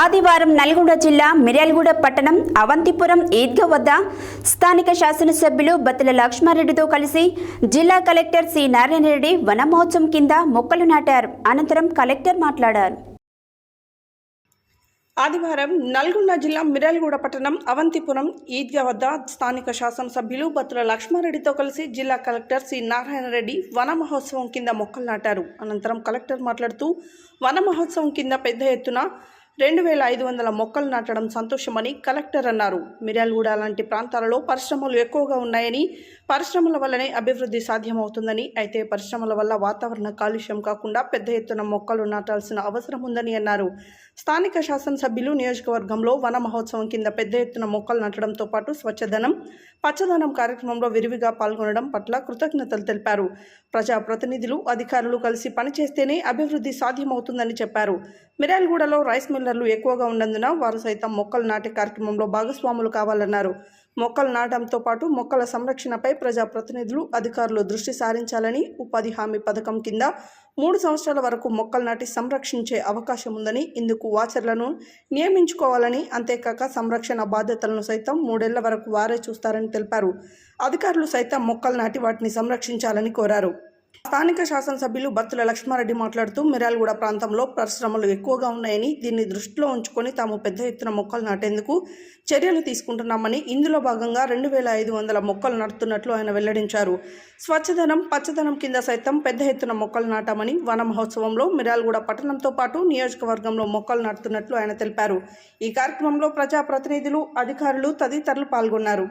ఆదివారం నల్గొండ జిల్లా మిర్యాలగూడ పట్టణం అవంతిపురం ఈద్గా వద్ద స్థానిక శాసనసభ్యులు బత్తుల లక్ష్మారెడ్డితో కలిసి జిల్లా కలెక్టర్ సి నారాయణ రెడ్డి వన మహోత్సవం కింద మొక్కలు నాటారు. అనంతరం కలెక్టర్ మాట్లాడారు. ఆదివారం నల్గొండ జిల్లా మిర్యాలగూడ పట్టణం అవంతిపురం ఈద్గా వద్ద స్థానిక శాసనసభ్యులు బత్తుల లక్ష్మారెడ్డితో కలిసి జిల్లా కలెక్టర్ సి నారాయణ రెడ్డి వన మహోత్సవం కింద మొక్కలు నాటారు. అనంతరం కలెక్టర్ మాట్లాడుతూ వన మహోత్సవం కింద పెద్ద ఎత్తున రెండు వేల ఐదు వందల మొక్కలు నాటడం సంతోషమని కలెక్టర్ అన్నారు. మిర్యాలగూడ లాంటి ప్రాంతాలలో పరిశ్రమలు ఎక్కువగా ఉన్నాయని పరిశ్రమల వల్లనే అభివృద్ధి సాధ్యమవుతుందని అయితే పరిశ్రమల వల్ల వాతావరణ కాలుష్యం కాకుండా పెద్ద ఎత్తున మొక్కలు నాటాల్సిన అవసరం ఉందని అన్నారు. స్థానిక శాసనసభ్యులు నియోజకవర్గంలో వన మహోత్సవం కింద పెద్ద ఎత్తున మొక్కలు నాటడంతో పాటు స్వచ్ఛదనం పచ్చదనం కార్యక్రమంలో విరివిగా పాల్గొనడం పట్ల కృతజ్ఞతలు తెలిపారు. ప్రజాప్రతినిధులు అధికారులు కలిసి పనిచేస్తేనే అభివృద్ధి సాధ్యమవుతుందని చెప్పారు. మిర్యాలగూడలో రైస్ మిల్లర్లు ఎక్కువగా ఉన్నందున వారు సైతం మొక్కలు నాటే కార్యక్రమంలో భాగస్వాములు కావాలన్నారు. మొక్కలు నాటడంతో పాటు మొక్కల సంరక్షణపై ప్రజాప్రతినిధులు అధికారులు దృష్టి సారించాలని ఉపాధి హామీ పథకం కింద మూడు సంవత్సరాల వరకు మొక్కలు నాటి సంరక్షించే అవకాశం ఉందని ఇందుకు వాచర్లను నియమించుకోవాలని అంతేకాక సంరక్షణ బాధ్యతలను సైతం మూడేళ్ళ వరకు వారే చూస్తారని తెలిపారు. అధికారులు సైతం మొక్కలు నాటి వాటిని సంరక్షించాలని కోరారు. స్థానిక శాసనసభ్యులు బత్తుల లక్ష్మారెడ్డి మాట్లాడుతూ మిరాల్గూడ ప్రాంతంలో పరిశ్రమలు ఎక్కువగా ఉన్నాయని దీన్ని దృష్టిలో ఉంచుకొని తాము పెద్ద ఎత్తున మొక్కలు నాటేందుకు చర్యలు తీసుకుంటున్నామని ఇందులో భాగంగా రెండు వేల ఐదు వందల మొక్కలు నాటుతున్నట్లు ఆయన వెల్లడించారు. స్వచ్ఛదనం పచ్చదనం కింద సైతం పెద్ద ఎత్తున మొక్కలు నాటామని వన మహోత్సవంలో మిరాల్గూడ పట్టణంతో పాటు నియోజకవర్గంలో మొక్కలు నాటుతున్నట్లు ఆయన తెలిపారు. ఈ కార్యక్రమంలో ప్రజాప్రతినిధులు అధికారులు తదితరులు పాల్గొన్నారు.